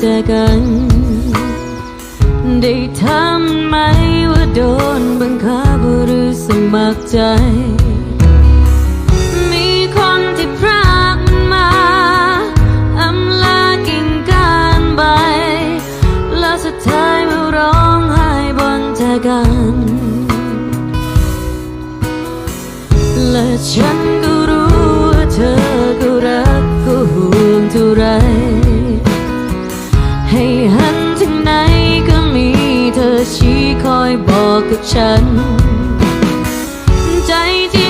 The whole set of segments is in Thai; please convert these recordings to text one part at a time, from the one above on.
เจอกัน ได้ทำไหมว่าโดนบังคับหรือสมัครใจ มีคนที่พรากมันมาอำลากิ่งก้านใบ แล้วสุดท้ายมาร้องไห้บนเจอกัน และฉันก็รู้ ชี้คอยบอกกับฉัน ใจที่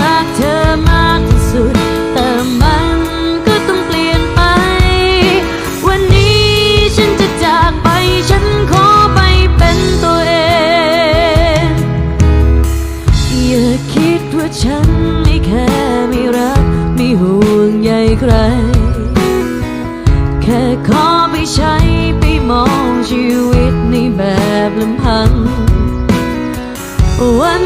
รักเธอมากที่สุด แต่มันก็ต้องเปลี่ยนไป วันนี้ฉันจะจากไป ฉันขอไปเป็นตัวเอง อย่าคิดว่าฉันไม่แค่ไม่รัก ไม่ห่วงใยใคร แค่ขอไปใช้ไปมองชีวิตในแบบลำพัง วัน